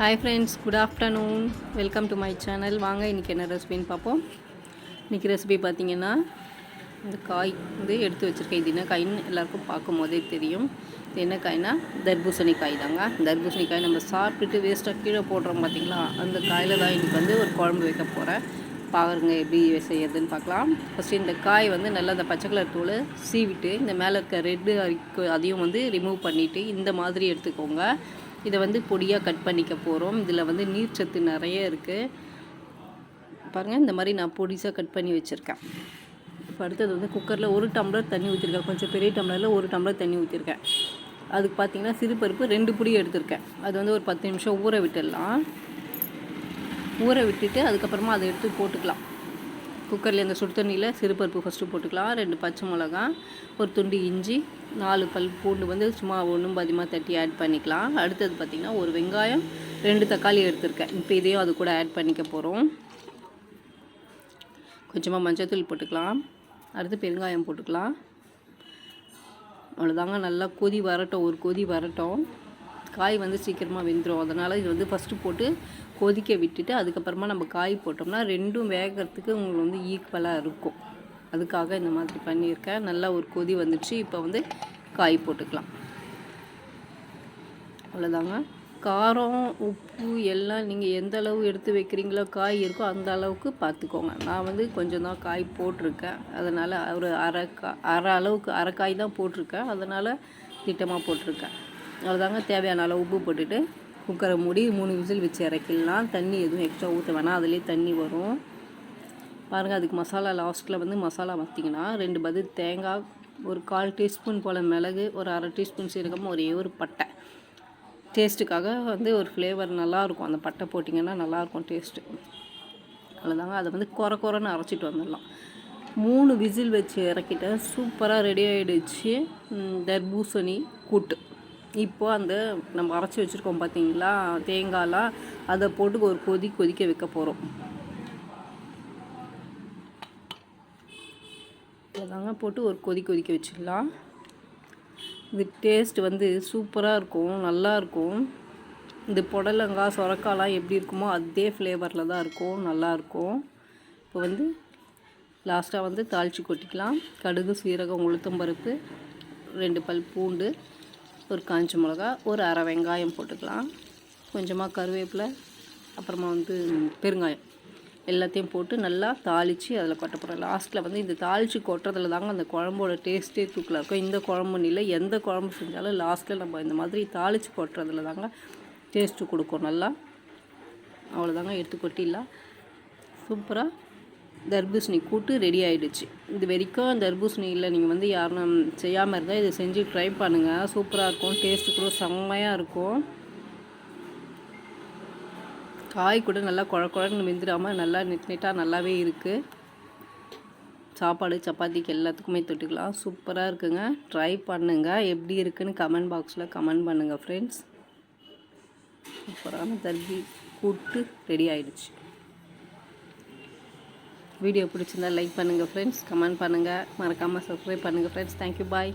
Hi friends good afternoon welcome to my channel வாங்க இன்றைக்கி என்ன ரெசிபின்னு பார்ப்போம். இன்றைக்கி ரெசிபி பார்த்தீங்கன்னா இந்த காய் வந்து எடுத்து வச்சுருக்கேன். இது என்ன காயின்னு எல்லாருக்கும் பார்க்கும் போதே தெரியும். இது என்ன காய்னா தர்பூசணி காய் தாங்க. தர்பூசணி காய் நம்ம சாப்பிட்டுட்டு வேஸ்ட்டாக கீழே போடுறோம் பார்த்திங்களா? அந்த காயில் தான் இன்றைக்கி வந்து ஒரு குழம்பு வைக்க போகிறேன் பாருங்க எப்படி செய்யறதுன்னு பார்க்கலாம். ஃபஸ்ட்டு இந்த காய் வந்து நல்லா அந்த பச்சை கலர் தூள் சீவிட்டு இந்த மேலே இருக்க ரெட்டு அரிக்கு அதையும் வந்து ரிமூவ் பண்ணிவிட்டு இந்த மாதிரி எடுத்துக்கோங்க. இதை வந்து பொடியாக கட் பண்ணிக்க போகிறோம் இதில் வந்து நீர் சத்து நிறைய இருக்குது பாருங்கள் இந்த மாதிரி நான் பொடிசாக கட் பண்ணி வச்சுருக்கேன். இப்போ அடுத்தது வந்து குக்கரில் ஒரு டம்ளர் தண்ணி ஊற்றிருக்கேன் கொஞ்சம் பெரிய டம்ளரில் ஒரு டம்ளர் தண்ணி ஊற்றிருக்கேன் அதுக்கு பார்த்தீங்கன்னா சிறுபருப்பு ரெண்டு புடி எடுத்திருக்கேன். அது வந்து ஒரு பத்து நிமிஷம் ஊற விட்டுடலாம். ஊற விட்டுட்டு அதுக்கப்புறமா அதை எடுத்து போட்டுக்கலாம். குக்கரில் இந்த சுடு தண்ணியில் சிறுபருப்பு ஃபஸ்ட்டு போட்டுக்கலாம். ரெண்டு பச்சை மிளகா ஒரு துண்டு இஞ்சி நாலு பல் பூண்டு வந்து சும்மா ஒன்றும் பாதிமாக தட்டி ஆட் பண்ணிக்கலாம். அடுத்தது பார்த்திங்கன்னா ஒரு வெங்காயம் ரெண்டு தக்காளி எடுத்திருக்கேன். இப்போ இதையும் அது கூட ஆட் பண்ணிக்க போகிறோம் கொஞ்சமாக மஞ்சத்தூள் போட்டுக்கலாம். அடுத்து பெருங்காயம் போட்டுக்கலாம். அவ்வளோதாங்க நல்லா கொதி வரட்டும். ஒரு கொதி வரட்டும். காய் வந்து சீக்கிரமாக வெந்துடும் அதனால் இது வந்து ஃபஸ்ட்டு போட்டு கொதிக்க விட்டுட்டு அதுக்கப்புறமா நம்ம காய் போட்டோம்னா ரெண்டும் வேகிறதுக்கு உங்களுக்கு வந்து ஈக்குவலாக இருக்கும். அதுக்காக இந்த மாதிரி பண்ணியிருக்கேன். நல்லா ஒரு கொதி வந்துடுச்சு இப்போ வந்து காய் போட்டுக்கலாம். அவ்வளோதாங்க காரம் உப்பு எல்லாம் நீங்கள் எந்த அளவு எடுத்து வைக்கிறீங்களோ காய் இருக்கோ அந்த அளவுக்கு பார்த்துக்கோங்க. நான் வந்து கொஞ்சம் தான் காய் போட்டிருக்கேன். அதனால் ஒரு அரை கா அரை அளவுக்கு அரை காய் தான் போட்டிருக்கேன். அதனால் திட்டமாக போட்டிருக்கேன். அவ்வளோதாங்க. தேவையான அளவு உப்பு போட்டுட்டு குக்கரை மூடி மூணு விசில் வச்சு இறக்கிடலாம். தண்ணி எதுவும் எக்ஸ்ட்ரா ஊற்ற வேணாம். அதுலேயே தண்ணி வரும். பாருங்கள் அதுக்கு மசாலா லாஸ்ட்டில் வந்து மசாலா பார்த்திங்கன்னா ரெண்டு பதில் தேங்காய் ஒரு கால் டீஸ்பூன் போல் மிளகு ஒரு அரை டீஸ்பூன் சீரகம் ஒரே ஒரு பட்டை. டேஸ்ட்டுக்காக வந்து ஒரு ஃப்ளேவர் நல்லாயிருக்கும். அந்த பட்டை போட்டிங்கன்னா நல்லாயிருக்கும் டேஸ்ட்டு அவ்வளோதாங்க. அதை வந்து குறை குறைன்னு அரைச்சிட்டு வந்துடலாம். மூணு விசில் வச்சு இறக்கிட்டேன். சூப்பராக ரெடி ஆகிடுச்சு தர்பூசணி கூட்டு. இப்போது அந்த நம்ம அரைச்சி வச்சுருக்கோம் பார்த்தீங்களா தேங்காய்லாம் அதை போட்டு ஒரு கொதி கொதிக்க வைக்க போகிறோம் இதாங்க போட்டு ஒரு கொதி கொதிக்க வச்சிடலாம். இது டேஸ்ட் வந்து சூப்பராக இருக்கும் நல்லாயிருக்கும் இந்த புடலங்காய் சொரக்காலாம் எப்படி இருக்குமோ அதே ஃப்ளேவரில் தான் இருக்கும் நல்லாயிருக்கும் இப்போ வந்து லாஸ்ட்டாக வந்து தாளித்து கொட்டிக்கலாம். கடுகு சீரகம் உளுத்தம்பருப்பு ரெண்டு பல் பூண்டு ஒரு காஞ்ச மிளகா ஒரு அரை வெங்காயம் போட்டுக்கலாம். கொஞ்சமாக கருவேப்பிலை அப்புறமா வந்து பெருங்காயம் எல்லாத்தையும் போட்டு நல்லா தாளித்து அதில் கொட்ட போகிறோம் லாஸ்ட்டில் வந்து இந்த தாளித்து கொட்டுறதுல தாங்க அந்த குழம்போட டேஸ்ட்டே தூக்கில் இருக்கும். இந்த குழம்புன்னு இல்லை எந்த குழம்பு செஞ்சாலும் லாஸ்ட்டில் நம்ம இந்த மாதிரி தாளித்து கொட்டுறதுல தாங்க டேஸ்ட்டு கொடுக்கும். நல்லா அவ்வளோதாங்க எடுத்து கொட்டிடலாம். சூப்பராக தர்பூசணி கூட்டு ரெடி ஆகிடுச்சு இது வரைக்கும் தர்பூசணியில் நீங்கள் வந்து யாரும் செய்யாமல் இருந்தால் இதை செஞ்சு ட்ரை பண்ணுங்கள் சூப்பராக இருக்கும். டேஸ்ட்டு கூட செம்மையாக இருக்கும். காய் கூட நல்லா குழ குழன்னு வெந்துடாமல் நல்லா நெட் நெட்டாக நல்லாவே இருக்குது சாப்பாடு சப்பாத்திக்கு எல்லாத்துக்குமே தொட்டுக்கலாம். சூப்பராக இருக்குங்க. ட்ரை பண்ணுங்கள் எப்படி இருக்குன்னு கமெண்ட் பாக்ஸில் கமெண்ட் பண்ணுங்கள் ஃப்ரெண்ட்ஸ் சூப்பரான தர்பி கூட்டு ரெடி ஆகிடுச்சு வீடியோ பிடிச்சிருந்தா லைக் பண்ணுங்கள் ஃப்ரெண்ட்ஸ் கமெண்ட் பண்ணுங்கள் மறக்காமல் சப்ஸ்கிரைப் பண்ணுங்கள் ஃப்ரெண்ட்ஸ் தேங்க்யூ பாய்